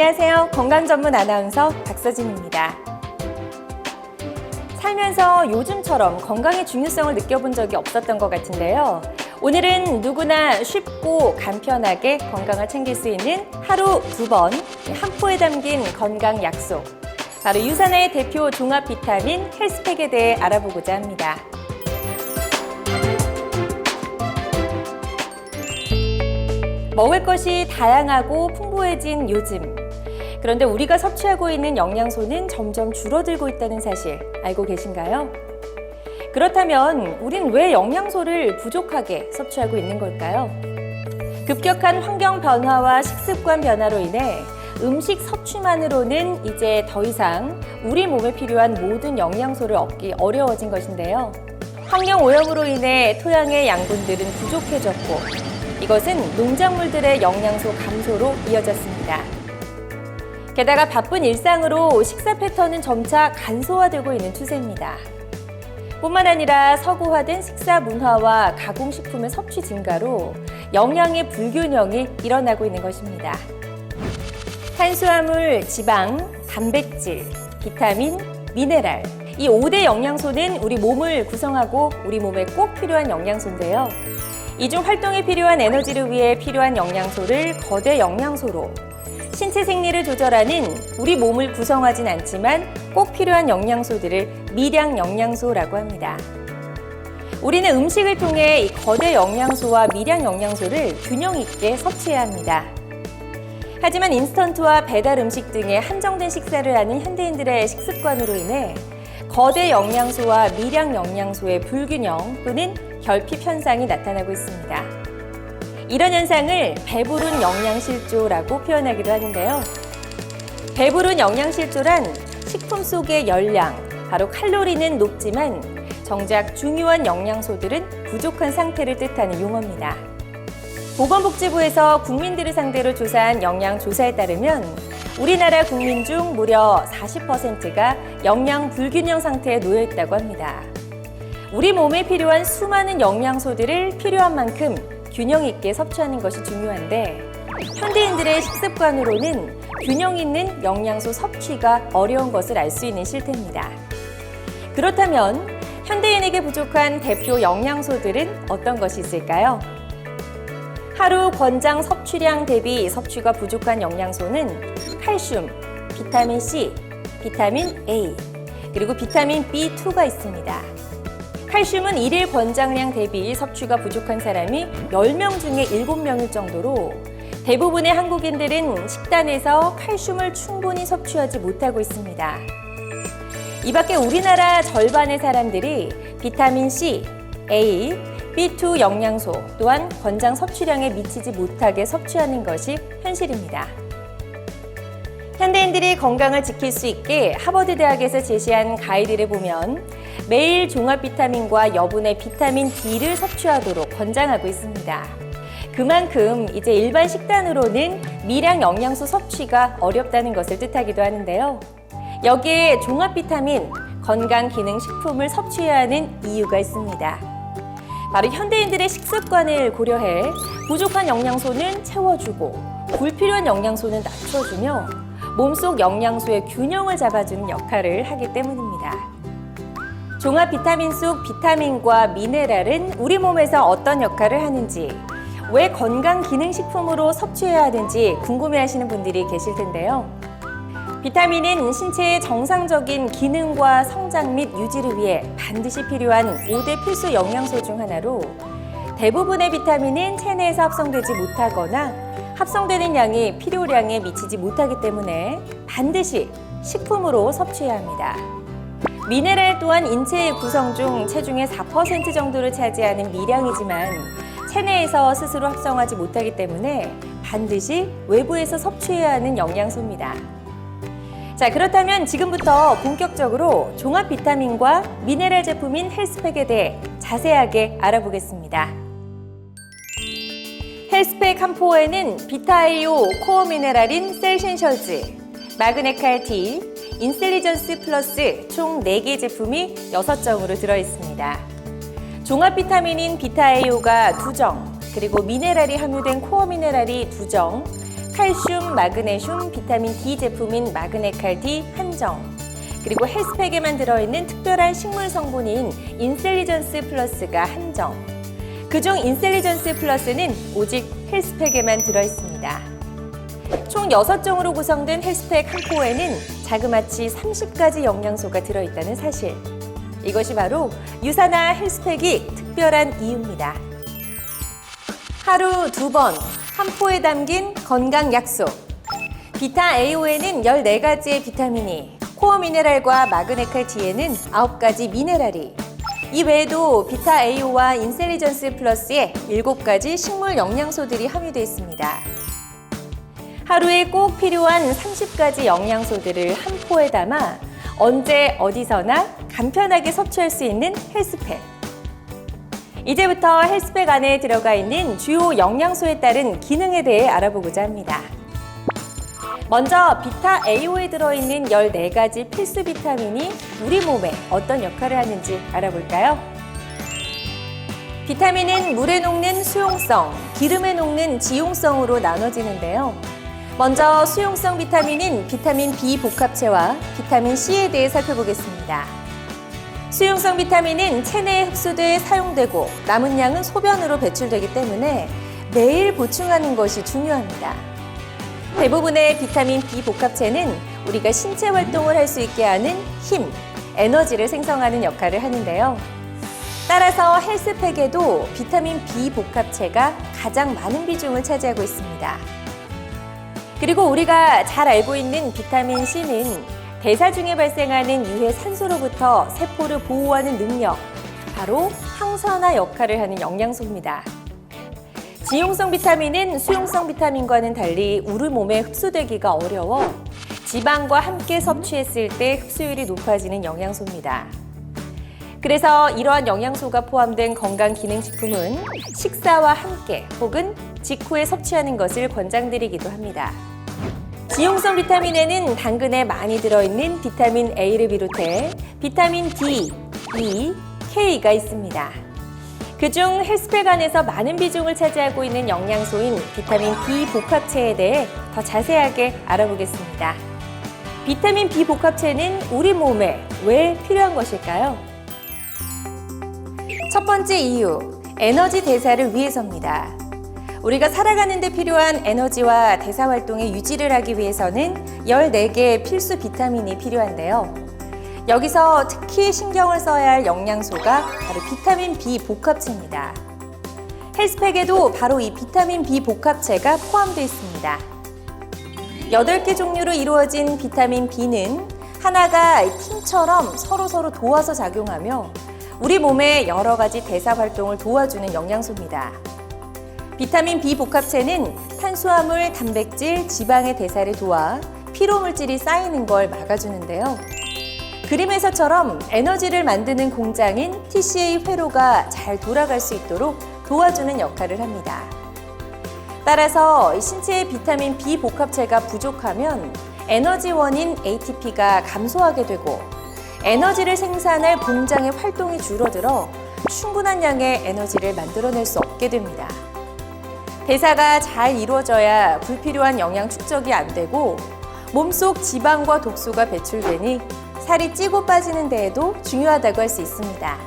안녕하세요. 건강 전문 아나운서 박서진입니다. 살면서 요즘처럼 건강의 중요성을 느껴본 적이 없었던 것 같은데요. 오늘은 누구나 쉽고 간편하게 건강을 챙길 수 있는 하루 두 번 한 포에 담긴 건강 약속. 바로 유산의 대표 종합 비타민 헬스팩에 대해 알아보고자 합니다. 먹을 것이 다양하고 풍부해진 요즘. 그런데 우리가 섭취하고 있는 영양소는 점점 줄어들고 있다는 사실 알고 계신가요? 그렇다면 우린 왜 영양소를 부족하게 섭취하고 있는 걸까요? 급격한 환경 변화와 식습관 변화로 인해 음식 섭취만으로는 이제 더 이상 우리 몸에 필요한 모든 영양소를 얻기 어려워진 것인데요. 환경 오염으로 인해 토양의 양분들은 부족해졌고 이것은 농작물들의 영양소 감소로 이어졌습니다. 게다가 바쁜 일상으로 식사 패턴은 점차 간소화되고 있는 추세입니다. 뿐만 아니라 서구화된 식사 문화와 가공식품의 섭취 증가로 영양의 불균형이 일어나고 있는 것입니다. 탄수화물, 지방, 단백질, 비타민, 미네랄. 이 5대 영양소는 우리 몸을 구성하고 우리 몸에 꼭 필요한 영양소인데요. 이중 활동에 필요한 에너지를 위해 필요한 영양소를 거대 영양소로 신체 생리를 조절하는 우리 몸을 구성하진 않지만 꼭 필요한 영양소들을 미량 영양소라고 합니다. 우리는 음식을 통해 이 거대 영양소와 미량 영양소를 균형 있게 섭취해야 합니다. 하지만 인스턴트와 배달 음식 등의 한정된 식사를 하는 현대인들의 식습관으로 인해 거대 영양소와 미량 영양소의 불균형 또는 결핍 현상이 나타나고 있습니다. 이런 현상을 배부른 영양실조라고 표현하기도 하는데요. 배부른 영양실조란 식품 속의 열량, 바로 칼로리는 높지만 정작 중요한 영양소들은 부족한 상태를 뜻하는 용어입니다. 보건복지부에서 국민들을 상대로 조사한 영양조사에 따르면 우리나라 국민 중 무려 40%가 영양 불균형 상태에 놓여 있다고 합니다. 우리 몸에 필요한 수많은 영양소들을 필요한 만큼 균형 있게 섭취하는 것이 중요한데 현대인들의 식습관으로는 균형 있는 영양소 섭취가 어려운 것을 알 수 있는 실태입니다. 그렇다면 현대인에게 부족한 대표 영양소들은 어떤 것이 있을까요? 하루 권장 섭취량 대비 섭취가 부족한 영양소는 칼슘, 비타민 C, 비타민 A, 그리고 비타민 B2가 있습니다. 칼슘은 일일 권장량 대비 섭취가 부족한 사람이 10명 중에 7명일 정도로 대부분의 한국인들은 식단에서 칼슘을 충분히 섭취하지 못하고 있습니다. 이 밖에 우리나라 절반의 사람들이 비타민 C, A, B2 영양소 또한 권장 섭취량에 미치지 못하게 섭취하는 것이 현실입니다. 현대인들이 건강을 지킬 수 있게 하버드 대학에서 제시한 가이드를 보면 매일 종합 비타민과 여분의 비타민 D를 섭취하도록 권장하고 있습니다. 그만큼 이제 일반 식단으로는 미량 영양소 섭취가 어렵다는 것을 뜻하기도 하는데요. 여기에 종합 비타민, 건강 기능 식품을 섭취해야 하는 이유가 있습니다. 바로 현대인들의 식습관을 고려해 부족한 영양소는 채워주고 불필요한 영양소는 낮춰주며 몸속 영양소의 균형을 잡아주는 역할을 하기 때문입니다. 종합 비타민 속 비타민과 미네랄은 우리 몸에서 어떤 역할을 하는지, 왜 건강 기능 식품으로 섭취해야 하는지 궁금해 하시는 분들이 계실 텐데요. 비타민은 신체의 정상적인 기능과 성장 및 유지를 위해 반드시 필요한 5대 필수 영양소 중 하나로 대부분의 비타민은 체내에서 합성되지 못하거나 합성되는 양이 필요량에 미치지 못하기 때문에 반드시 식품으로 섭취해야 합니다. 미네랄 또한 인체의 구성 중 체중의 4% 정도를 차지하는 미량이지만 체내에서 스스로 합성하지 못하기 때문에 반드시 외부에서 섭취해야 하는 영양소입니다. 자, 그렇다면 지금부터 본격적으로 종합 비타민과 미네랄 제품인 헬스팩에 대해 자세하게 알아보겠습니다. 헬스팩 한 포에는 비타이오 코어 미네랄인 셀신셜즈, 마그네칼 T, 인셀리전스 플러스 총 4개 제품이 6점으로 들어있습니다. 종합 비타민인 비타에오가 2정, 그리고 미네랄이 함유된 코어 미네랄이 2정, 칼슘, 마그네슘, 비타민 D 제품인 마그네칼 D 한정. 그리고 헬스팩에만 들어있는 특별한 식물 성분인 인셀리전스 플러스가 한정. 그중 인셀리전스 플러스는 오직 헬스팩에만 들어있습니다. 총 6종으로 구성된 헬스팩 한 포에는 자그마치 30가지 영양소가 들어있다는 사실. 이것이 바로 유사나 헬스팩이 특별한 이유입니다. 하루 두 번, 한 포에 담긴 건강 약속. 비타 AO에는 14가지의 비타민이, 코어 미네랄과 마그네칼 D에는 9가지 미네랄이, 이 외에도 비타 AO와 인셀리전스 플러스에 7가지 식물 영양소들이 함유되어 있습니다. 하루에 꼭 필요한 30가지 영양소들을 한 포에 담아 언제 어디서나 간편하게 섭취할 수 있는 헬스팩. 이제부터 헬스팩 안에 들어가 있는 주요 영양소에 따른 기능에 대해 알아보고자 합니다. 먼저 비타 AO에 들어있는 14가지 필수 비타민이 우리 몸에 어떤 역할을 하는지 알아볼까요? 비타민은 물에 녹는 수용성, 기름에 녹는 지용성으로 나눠지는데요. 먼저 수용성 비타민인 비타민 B 복합체와 비타민 C에 대해 살펴보겠습니다. 수용성 비타민은 체내에 흡수돼 사용되고 남은 양은 소변으로 배출되기 때문에 매일 보충하는 것이 중요합니다. 대부분의 비타민 B 복합체는 우리가 신체 활동을 할 수 있게 하는 힘, 에너지를 생성하는 역할을 하는데요. 따라서 헬스팩에도 비타민 B 복합체가 가장 많은 비중을 차지하고 있습니다. 그리고 우리가 잘 알고 있는 비타민 C는 대사 중에 발생하는 유해 산소로부터 세포를 보호하는 능력, 바로 항산화 역할을 하는 영양소입니다. 지용성 비타민은 수용성 비타민과는 달리 우리 몸에 흡수되기가 어려워 지방과 함께 섭취했을 때 흡수율이 높아지는 영양소입니다. 그래서 이러한 영양소가 포함된 건강 기능식품은 식사와 함께 혹은 직후에 섭취하는 것을 권장드리기도 합니다. 지용성 비타민에는 당근에 많이 들어있는 비타민 A를 비롯해 비타민 D, E, K가 있습니다. 그중 헬스팩 안에서 많은 비중을 차지하고 있는 영양소인 비타민 B 복합체에 대해 더 자세하게 알아보겠습니다. 비타민 B 복합체는 우리 몸에 왜 필요한 것일까요? 첫 번째 이유, 에너지 대사를 위해서입니다. 우리가 살아가는 데 필요한 에너지와 대사 활동의 유지를 하기 위해서는 14개의 필수 비타민이 필요한데요. 여기서 특히 신경을 써야 할 영양소가 바로 비타민 B 복합체입니다. 헬스팩에도 바로 이 비타민 B 복합체가 포함되어 있습니다. 8개 종류로 이루어진 비타민 B는 하나가 팀처럼 서로서로 도와서 작용하며 우리 몸의 여러 가지 대사 활동을 도와주는 영양소입니다. 비타민 B 복합체는 탄수화물, 단백질, 지방의 대사를 도와 피로 물질이 쌓이는 걸 막아주는데요. 그림에서처럼 에너지를 만드는 공장인 TCA 회로가 잘 돌아갈 수 있도록 도와주는 역할을 합니다. 따라서 신체의 비타민 B 복합체가 부족하면 에너지원인 ATP가 감소하게 되고 에너지를 생산할 공장의 활동이 줄어들어 충분한 양의 에너지를 만들어낼 수 없게 됩니다. 대사가 잘 이루어져야 불필요한 영양 축적이 안 되고 몸속 지방과 독소가 배출되니 살이 찌고 빠지는 데에도 중요하다고 할 수 있습니다.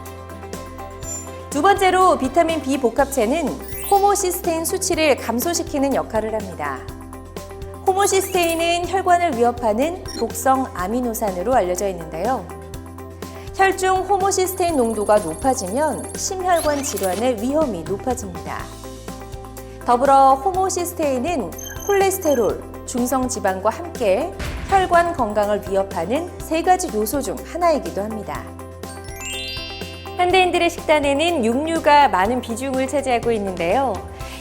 두 번째로 비타민 B 복합체는 호모시스테인 수치를 감소시키는 역할을 합니다. 호모시스테인은 혈관을 위협하는 독성 아미노산으로 알려져 있는데요. 혈중 호모시스테인 농도가 높아지면 심혈관 질환의 위험이 높아집니다. 더불어 호모시스테인은 콜레스테롤, 중성 지방과 함께 혈관 건강을 위협하는 세 가지 요소 중 하나이기도 합니다. 현대인들의 식단에는 육류가 많은 비중을 차지하고 있는데요.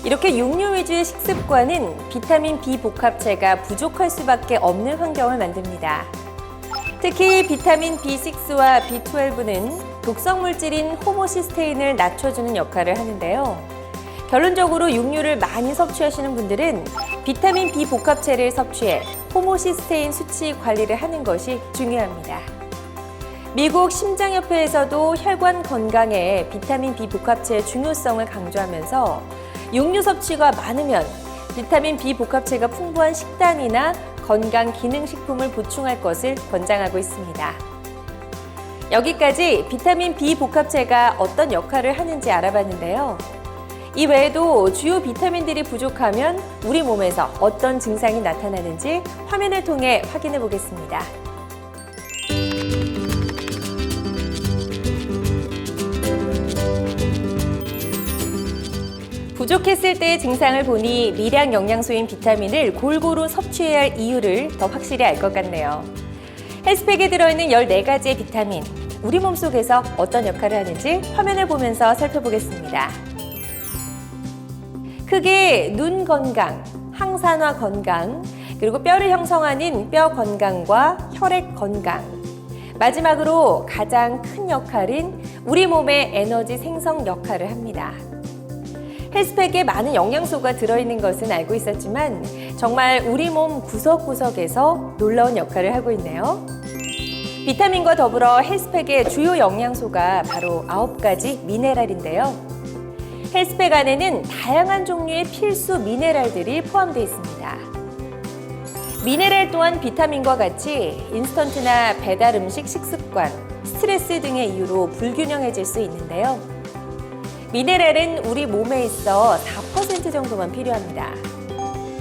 이렇게 육류 위주의 식습관은 비타민 B 복합체가 부족할 수밖에 없는 환경을 만듭니다. 특히 비타민 B6와 B12는 독성 물질인 호모시스테인을 낮춰주는 역할을 하는데요. 결론적으로 육류를 많이 섭취하시는 분들은 비타민 B 복합체를 섭취해 호모시스테인 수치 관리를 하는 것이 중요합니다. 미국 심장협회에서도 혈관 건강에 비타민 B 복합체의 중요성을 강조하면서 육류 섭취가 많으면 비타민 B 복합체가 풍부한 식단이나 건강 기능 식품을 보충할 것을 권장하고 있습니다. 여기까지 비타민 B 복합체가 어떤 역할을 하는지 알아봤는데요. 이 외에도 주요 비타민들이 부족하면 우리 몸에서 어떤 증상이 나타나는지 화면을 통해 확인해 보겠습니다. 부족했을 때의 증상을 보니 미량 영양소인 비타민을 골고루 섭취해야 할 이유를 더 확실히 알 것 같네요. 헬스팩에 들어있는 14가지의 비타민, 우리 몸 속에서 어떤 역할을 하는지 화면을 보면서 살펴보겠습니다. 크게 눈 건강, 항산화 건강, 그리고 뼈를 형성하는 뼈 건강과 혈액 건강. 마지막으로 가장 큰 역할인 우리 몸의 에너지 생성 역할을 합니다. 헬스팩에 많은 영양소가 들어있는 것은 알고 있었지만 정말 우리 몸 구석구석에서 놀라운 역할을 하고 있네요. 비타민과 더불어 헬스팩의 주요 영양소가 바로 9가지 미네랄인데요. 헬스팩 안에는 다양한 종류의 필수 미네랄들이 포함되어 있습니다. 미네랄 또한 비타민과 같이 인스턴트나 배달 음식 식습관, 스트레스 등의 이유로 불균형해질 수 있는데요. 미네랄은 우리 몸에 있어 4% 정도만 필요합니다.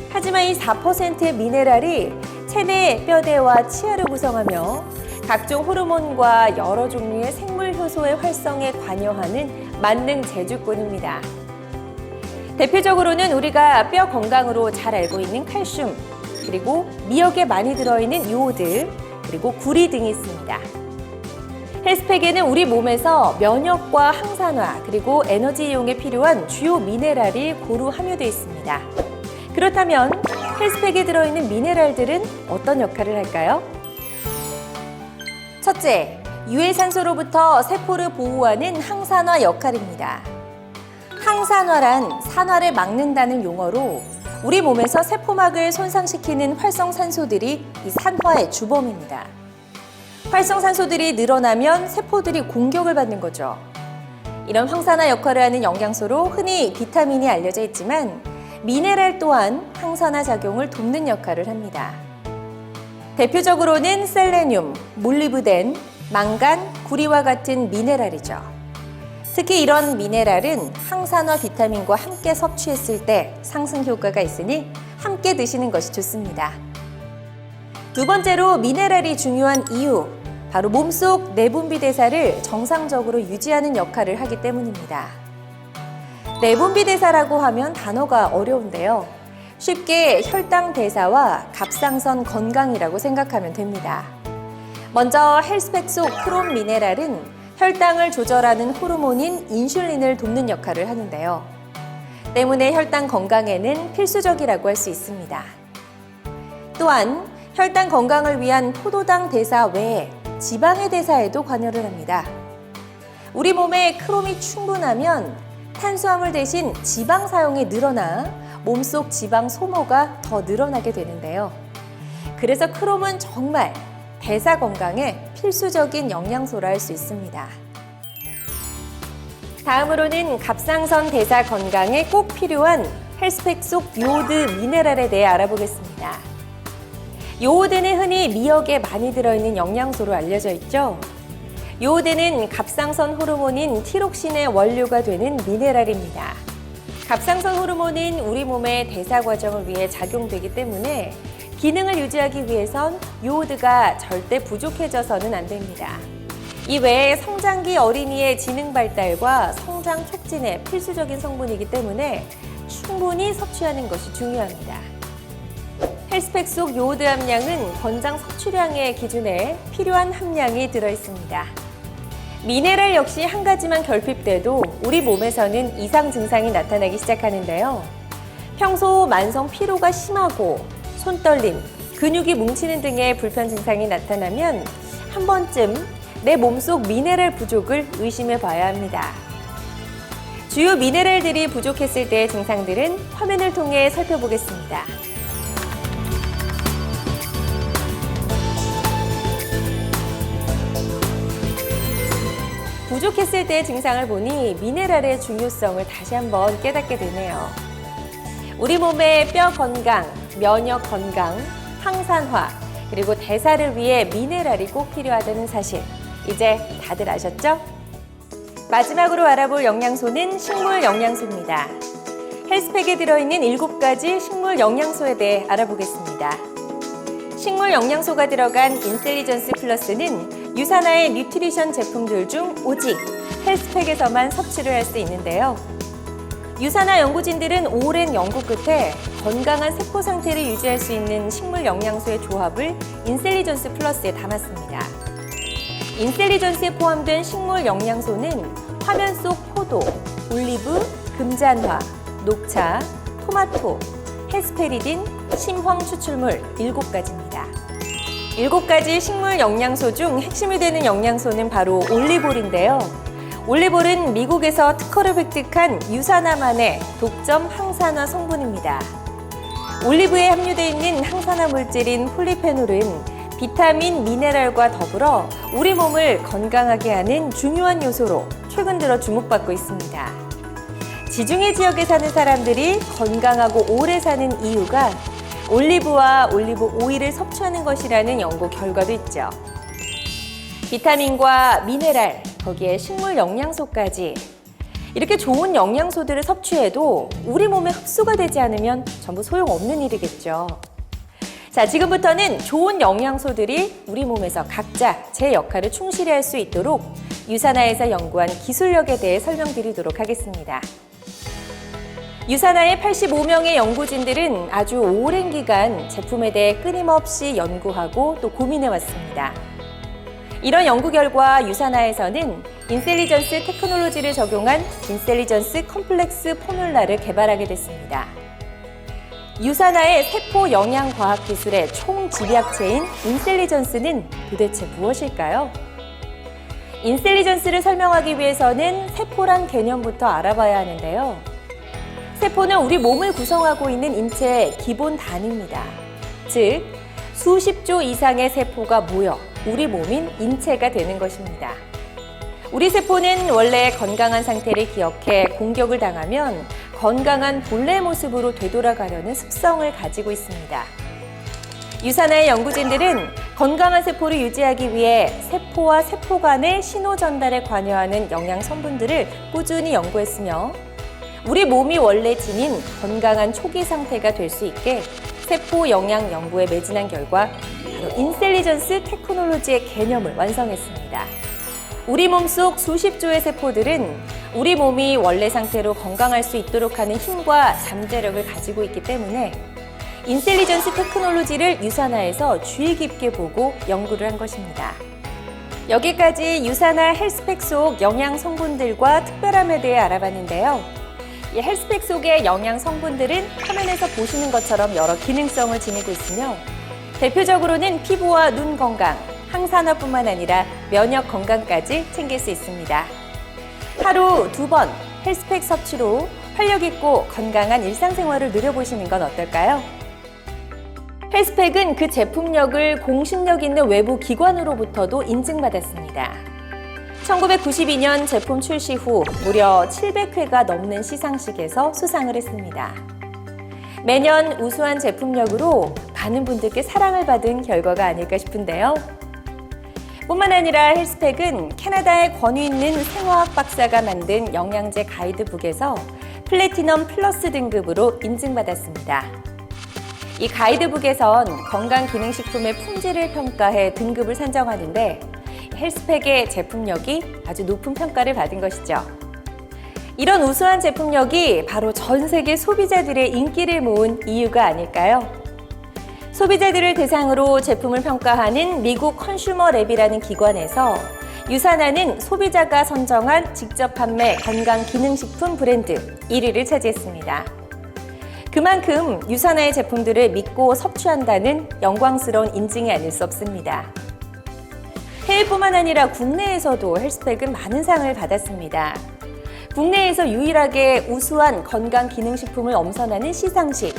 하지만 이 4%의 미네랄이 체내 뼈대와 치아를 구성하며 각종 호르몬과 여러 종류의 생물 효소의 활성에 관여하는 만능 제주꾼입니다. 대표적으로는 우리가 뼈 건강으로 잘 알고 있는 칼슘, 그리고 미역에 많이 들어있는 요오드, 그리고 구리 등이 있습니다. 헬스팩에는 우리 몸에서 면역과 항산화 그리고 에너지 이용에 필요한 주요 미네랄이 고루 함유되어 있습니다. 그렇다면 헬스팩에 들어있는 미네랄들은 어떤 역할을 할까요? 첫째, 유해산소로부터 세포를 보호하는 항산화 역할입니다. 항산화란 산화를 막는다는 용어로 우리 몸에서 세포막을 손상시키는 활성산소들이 이 산화의 주범입니다. 활성산소들이 늘어나면 세포들이 공격을 받는 거죠. 이런 항산화 역할을 하는 영양소로 흔히 비타민이 알려져 있지만 미네랄 또한 항산화 작용을 돕는 역할을 합니다. 대표적으로는 셀레늄, 몰리브덴, 망간, 구리와 같은 미네랄이죠. 특히 이런 미네랄은 항산화 비타민과 함께 섭취했을 때 상승 효과가 있으니 함께 드시는 것이 좋습니다. 두 번째로 미네랄이 중요한 이유, 바로 몸속 내분비 대사를 정상적으로 유지하는 역할을 하기 때문입니다. 내분비 대사라고 하면 단어가 어려운데요. 쉽게 혈당 대사와 갑상선 건강이라고 생각하면 됩니다. 먼저 헬스팩 속 크롬 미네랄은 혈당을 조절하는 호르몬인 인슐린을 돕는 역할을 하는데요. 때문에 혈당 건강에는 필수적이라고 할 수 있습니다. 또한 혈당 건강을 위한 포도당 대사 외에 지방의 대사에도 관여를 합니다. 우리 몸에 크롬이 충분하면 탄수화물 대신 지방 사용이 늘어나 몸속 지방 소모가 더 늘어나게 되는데요. 그래서 크롬은 정말 대사 건강에 필수적인 영양소라 할 수 있습니다. 다음으로는 갑상선 대사 건강에 꼭 필요한 헬스팩 속 요오드 미네랄에 대해 알아보겠습니다. 요오드는 흔히 미역에 많이 들어있는 영양소로 알려져 있죠. 요오드는 갑상선 호르몬인 티록신의 원료가 되는 미네랄입니다. 갑상선 호르몬은 우리 몸의 대사 과정을 위해 작용되기 때문에 기능을 유지하기 위해선 요오드가 절대 부족해져서는 안 됩니다. 이 외에 성장기 어린이의 지능 발달과 성장 촉진에 필수적인 성분이기 때문에 충분히 섭취하는 것이 중요합니다. 헬스팩 속 요오드 함량은 권장 섭취량의 기준에 필요한 함량이 들어 있습니다. 미네랄 역시 한 가지만 결핍돼도 우리 몸에서는 이상 증상이 나타나기 시작하는데요. 평소 만성 피로가 심하고 손떨림, 근육이 뭉치는 등의 불편 증상이 나타나면 한 번쯤 내 몸속 미네랄 부족을 의심해 봐야 합니다. 주요 미네랄들이 부족했을 때의 증상들은 화면을 통해 살펴보겠습니다. 부족했을 때의 증상을 보니 미네랄의 중요성을 다시 한번 깨닫게 되네요. 우리 몸의 뼈 건강, 면역 건강, 항산화, 그리고 대사를 위해 미네랄이 꼭 필요하다는 사실. 이제 다들 아셨죠? 마지막으로 알아볼 영양소는 식물 영양소입니다. 헬스팩에 들어있는 7가지 식물 영양소에 대해 알아보겠습니다. 식물 영양소가 들어간 인셀리전스 플러스는 유산화의 뉴트리션 제품들 중 오직 헬스팩에서만 섭취를 할 수 있는데요. 유산화 연구진들은 오랜 연구 끝에 건강한 세포 상태를 유지할 수 있는 식물 영양소의 조합을 인셀리전스 플러스에 담았습니다. 인셀리전스에 포함된 식물 영양소는 화면 속 포도, 올리브, 금잔화, 녹차, 토마토, 헤스페리딘, 심황 추출물 7가지입니다. 7가지 식물 영양소 중 핵심이 되는 영양소는 바로 올리볼인데요. 올리볼은 미국에서 특허를 획득한 유산화만의 독점 항산화 성분입니다. 올리브에 함유되어 있는 항산화 물질인 폴리페놀은 비타민, 미네랄과 더불어 우리 몸을 건강하게 하는 중요한 요소로 최근 들어 주목받고 있습니다. 지중해 지역에 사는 사람들이 건강하고 오래 사는 이유가 올리브와 올리브 오일을 섭취하는 것이라는 연구 결과도 있죠. 비타민과 미네랄, 거기에 식물 영양소까지 이렇게 좋은 영양소들을 섭취해도 우리 몸에 흡수가 되지 않으면 전부 소용없는 일이겠죠. 자, 지금부터는 좋은 영양소들이 우리 몸에서 각자 제 역할을 충실히 할 수 있도록 유산화에서 연구한 기술력에 대해 설명드리도록 하겠습니다. 유산화의 85명의 연구진들은 아주 오랜 기간 제품에 대해 끊임없이 연구하고 또 고민해 왔습니다. 이런 연구 결과 유산화에서는 인셀리전스 테크놀로지를 적용한 인셀리전스 컴플렉스 포뮬라를 개발하게 됐습니다. 유산화의 세포 영양 과학 기술의 총 집약체인 인셀리전스는 도대체 무엇일까요? 인셀리전스를 설명하기 위해서는 세포란 개념부터 알아봐야 하는데요. 세포는 우리 몸을 구성하고 있는 인체의 기본 단위입니다. 즉, 수십 조 이상의 세포가 모여 우리 몸인 인체가 되는 것입니다. 우리 세포는 원래 건강한 상태를 기억해 공격을 당하면 건강한 본래 모습으로 되돌아가려는 습성을 가지고 있습니다. 유산화의 연구진들은 건강한 세포를 유지하기 위해 세포와 세포 간의 신호 전달에 관여하는 영양 성분들을 꾸준히 연구했으며 우리 몸이 원래 지닌 건강한 초기 상태가 될 수 있게 세포 영양 연구에 매진한 결과 인셀리전스 테크놀로지의 개념을 완성했습니다. 우리 몸속 수십 조의 세포들은 우리 몸이 원래 상태로 건강할 수 있도록 하는 힘과 잠재력을 가지고 있기 때문에 인셀리전스 테크놀로지를 유산화해서 주의 깊게 보고 연구를 한 것입니다. 여기까지 유산화 헬스팩 속 영양 성분들과 특별함에 대해 알아봤는데요. 이 헬스팩 속의 영양 성분들은 화면에서 보시는 것처럼 여러 기능성을 지니고 있으며 대표적으로는 피부와 눈 건강, 항산화뿐만 아니라 면역 건강까지 챙길 수 있습니다. 하루 두 번 헬스팩 섭취로 활력 있고 건강한 일상생활을 누려보시는 건 어떨까요? 헬스팩은 그 제품력을 공신력 있는 외부 기관으로부터도 인증받았습니다. 1992년 제품 출시 후 무려 700회가 넘는 시상식에서 수상을 했습니다. 매년 우수한 제품력으로 많은 분들께 사랑을 받은 결과가 아닐까 싶은데요. 뿐만 아니라 헬스팩은 캐나다의 권위 있는 생화학 박사가 만든 영양제 가이드북에서 플래티넘 플러스 등급으로 인증받았습니다. 이 가이드북에선 건강기능식품의 품질을 평가해 등급을 산정하는데 헬스팩의 제품력이 아주 높은 평가를 받은 것이죠. 이런 우수한 제품력이 바로 전 세계 소비자들의 인기를 모은 이유가 아닐까요? 소비자들을 대상으로 제품을 평가하는 미국 컨슈머 랩이라는 기관에서 유산화는 소비자가 선정한 직접 판매 건강 기능식품 브랜드 1위를 차지했습니다. 그만큼 유산화의 제품들을 믿고 섭취한다는 영광스러운 인증이 아닐 수 없습니다. 해외뿐만 아니라 국내에서도 헬스팩은 많은 상을 받았습니다. 국내에서 유일하게 우수한 건강기능식품을 엄선하는 시상식,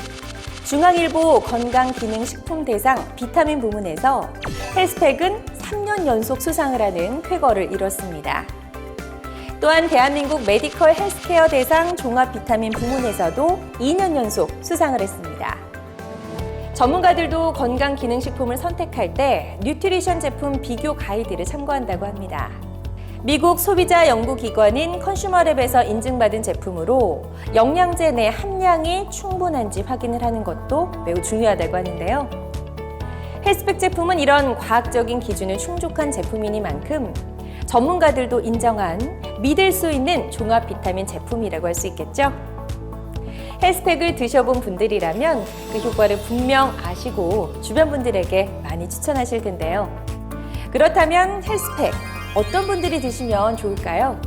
중앙일보 건강기능식품 대상 비타민 부문에서 헬스팩은 3년 연속 수상을 하는 쾌거를 이뤘습니다. 또한 대한민국 메디컬 헬스케어 대상 종합 비타민 부문에서도 2년 연속 수상을 했습니다. 전문가들도 건강 기능식품을 선택할 때 뉴트리션 제품 비교 가이드를 참고한다고 합니다. 미국 소비자 연구기관인 컨슈머랩에서 인증받은 제품으로 영양제 내 함량이 충분한지 확인을 하는 것도 매우 중요하다고 하는데요. 헬스팩 제품은 이런 과학적인 기준을 충족한 제품이니만큼 전문가들도 인정한 믿을 수 있는 종합 비타민 제품이라고 할 수 있겠죠. 헬스팩을 드셔본 분들이라면 그 효과를 분명 아시고 주변 분들에게 많이 추천하실 텐데요. 그렇다면 헬스팩 어떤 분들이 드시면 좋을까요?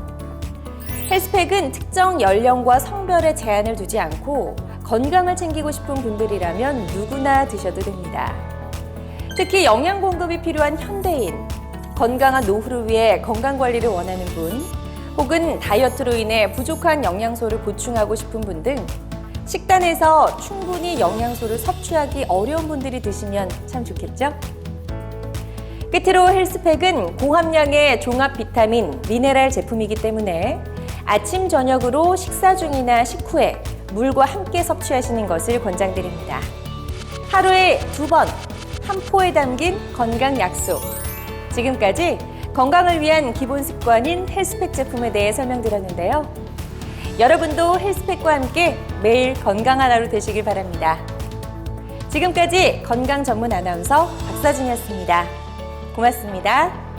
헬스팩은 특정 연령과 성별에 제한을 두지 않고 건강을 챙기고 싶은 분들이라면 누구나 드셔도 됩니다. 특히 영양 공급이 필요한 현대인, 건강한 노후를 위해 건강 관리를 원하는 분, 혹은 다이어트로 인해 부족한 영양소를 보충하고 싶은 분 등 식단에서 충분히 영양소를 섭취하기 어려운 분들이 드시면 참 좋겠죠? 끝으로 헬스팩은 고함량의 종합 비타민, 미네랄 제품이기 때문에 아침, 저녁으로 식사 중이나 식후에 물과 함께 섭취하시는 것을 권장드립니다. 하루에 두 번, 한 포에 담긴 건강 약속. 지금까지 건강을 위한 기본 습관인 헬스팩 제품에 대해 설명드렸는데요. 여러분도 헬스팩과 함께 매일 건강한 하루 되시길 바랍니다. 지금까지 건강 전문 아나운서 박사진이었습니다. 고맙습니다.